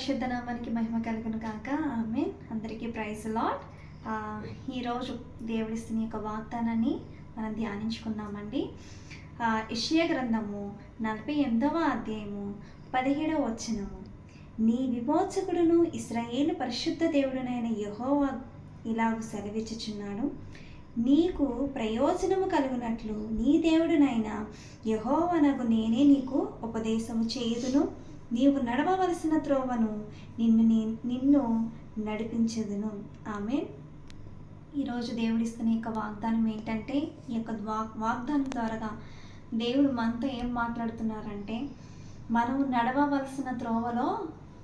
పరిశుద్ధ నామానికి మహిమ కలుగును కాక ఆమె అందరికీ ప్రైజ్ లాట్ ఈరోజు దేవుడిస్తున్న యొక్క వాగ్దానాన్ని మనం ధ్యానించుకుందామండి. ఇషయ గ్రంథము నలభై ఎనిమిదవ అధ్యాయము పదిహేడవ వచనము. నీ విమోచకుడును ఇస్రాయేలు పరిశుద్ధ దేవుడునైన యహోవా ఇలాగు సెలవిచ్చుచున్నాడు. నీకు ప్రయోజనము కలుగునట్లు నీ దేవుడునైన యహోవనకు నేనే నీకు ఉపదేశము చేయుదును. నీవు నడవవలసిన త్రోవను నిన్ను నిన్ను నడిపించదును. ఆమె ఈరోజు దేవుడిస్తున్న యొక్క వాగ్దానం ఏంటంటే ఈ యొక్క వాగ్ వాగ్దానం ద్వారా దేవుడు మనతో ఏం మాట్లాడుతున్నారంటే మనం నడవవలసిన త్రోవలో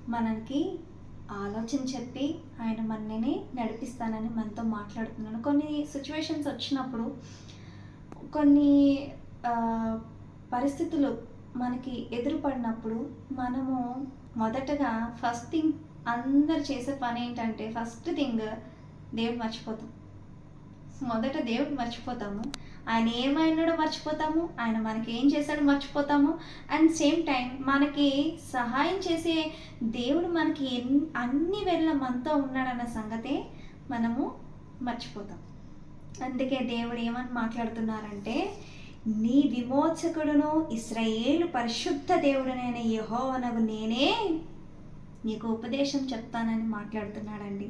మనకి ఆలోచన చెప్పి ఆయన మనని నడిపిస్తానని మనతో మాట్లాడుతున్నాను. కొన్ని సిచ్యువేషన్స్ వచ్చినప్పుడు కొన్ని పరిస్థితులు మనకి ఎదురుపడినప్పుడు మనము మొదటగా ఫస్ట్ థింగ్ అందరు చేసే పని ఏంటంటే ఫస్ట్ థింగ్ దేవుడు మర్చిపోతాం. మొదట దేవుడు మర్చిపోతాము. ఆయన ఏమైనాడో మర్చిపోతాము. ఆయన మనకి ఏం చేశాడో మర్చిపోతాము. అండ్ సేమ్ టైం మనకి సహాయం చేసే దేవుడు మనకి ఎన్ అన్ని వేళ మనతో ఉన్నాడన్న సంగతే మనము మర్చిపోతాం. అందుకే దేవుడు ఏమని మాట్లాడుతున్నారంటే నీ విమోచకుడును ఇస్రాయేలు పరిశుద్ధ దేవుడునైన యెహోవనగు నేనే. నీకు ఉపదేశం చెప్తానని మాట్లాడుతున్నాడండి.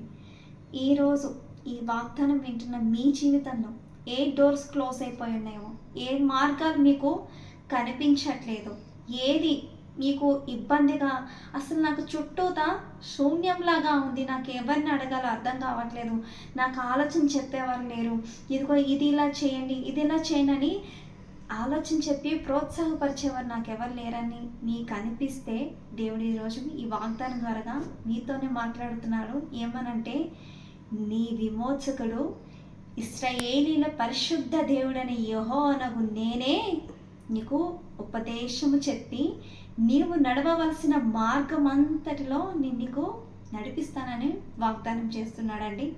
ఈరోజు ఈ వాగ్దానం వింటున్న మీ జీవితంలో ఏ డోర్స్ క్లోజ్ అయిపోయి ఉన్నాయో ఏ మార్గాలు మీకు కనిపించట్లేదు ఏది మీకు ఇబ్బందిగా అసలు నాకు చుట్టూతా శూన్యంలాగా ఉంది నాకు ఎవరిని అడగాలో అర్థం కావట్లేదు నాకు ఆలోచన చెప్పేవారు లేరు ఇదిగో ఇది ఇలా చేయండి ఇది ఇలా చేయండి అని ఆలోచన చెప్పి ప్రోత్సాహపరిచేవారు నాకు ఎవరు లేరని మీకు అనిపిస్తే దేవుడు ఈరోజు ఈ వాగ్దానం ద్వారా మీతోనే మాట్లాడుతున్నాడు. ఏమనంటే నీ విమోచకుడు ఇస్రాయేలీల పరిశుద్ధ దేవుడని యహో అనగు నేనే నీకు ఉపదేశము చెప్పి నీవు నడవవలసిన మార్గం అంతటిలో నేను నీకు నడిపిస్తానని వాగ్దానం చేస్తున్నాడండి.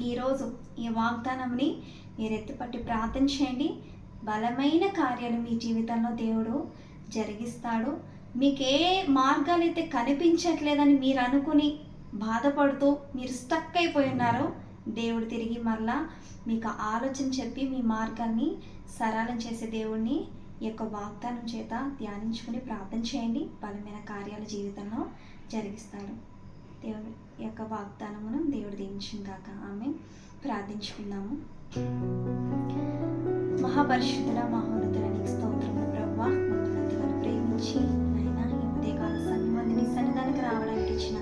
ఈరోజు ఈ వాగ్దానంని మీరు ఎత్తిపట్టి ప్రార్థన చేయండి. బలమైన కార్యాలు మీ జీవితంలో దేవుడు జరిగిస్తాడు. మీకు ఏ మార్గాలు అయితే కనిపించట్లేదని మీరు అనుకుని బాధపడుతూ మీరు స్టక్ అయిపోయి ఉన్నారో. దేవుడు తిరిగి మరలా మీకు ఆలోచన చెప్పి మీ మార్గాన్ని సరళం చేసే దేవుడిని ఈ యొక్క వాగ్దానం చేత ధ్యానించుకుని ప్రార్థన చేయండి. బలమైన కార్యాల జీవితంలో జరిగిస్తాడు. దేవుడి యొక్క వాగ్దానమును దేవుడు దీవించిందాక ఆమె ప్రార్థించుకుందాము. మహాపరిశుద్ధుల మహోన్నతుల నీకు స్తోత్రములు ప్రభా మమ్మల్ని ప్రేమించి నాయన ఈ ఉదయకాల సమయం నీ సన్నిధానికి రావడానికి ఇచ్చిన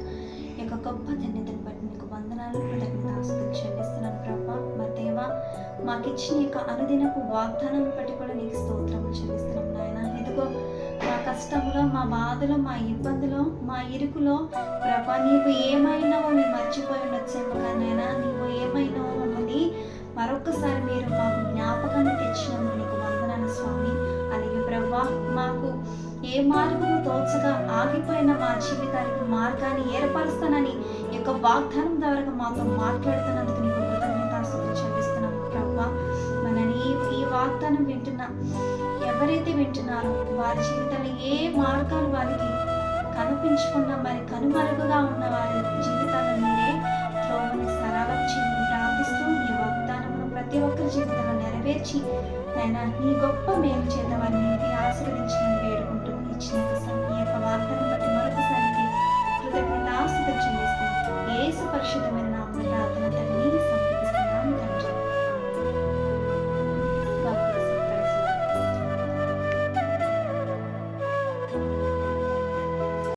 ఈ యొక్క గొప్ప ధన్యతను బట్టి నీకు వందనాలు కృతజ్ఞతాస్తులు చెల్లిస్తున్నాను ప్రవ్వా మా దేవా మాకు ఇచ్చిన యొక్క అనుదినపు వాగ్దానం బట్టి కూడా నీకు స్తోత్రములు చెల్లిస్తున్నాం నాయన. ఇదిగో మా కష్టంలో మా బాధలో మా ఇబ్బందులో మా ఇరుకులో ప్రభా నీవు ఏమైనావో మేము మర్చిపోయి ఉండొచ్చేమో కానీ నాయనా నీవు ఏమైనావో మమ్మల్ని మరొకసారి మీరు మాకు జ్ఞాపకాన్ని తెచ్చినందుకు నీకు వందనాలు స్వామి. అలాగే ప్రభా మాకు ఏ మార్గము తోచగా ఆగిపోయిన మా జీవితానికి మార్గాన్ని ఏర్పరుస్తానని యొక్క వాగ్దానం ద్వారా మాతో మాట్లాడుతున్నందుకు నీకు కృతజ్ఞతాస్తులు చెల్లిస్తున్నాము ప్రభా మనని ఈ ఈ వాగ్దానం వింటున్న ఎవరైతే వింటున్నారో వారి జీవితంలో ఏ మార్గాలు వారికి కనిపించకుండా మరి కనుమరుగుగా ఉన్న వారి జీవితాలను మీరే త్రోవని సరళం ప్రతి ఒక్కరి జీవితంలో నెరవేర్చి ఆయన నీ గొప్ప మేలు చేత వారిని ఆశీర్వదించమని వేడుకుంటూ ఇచ్చిన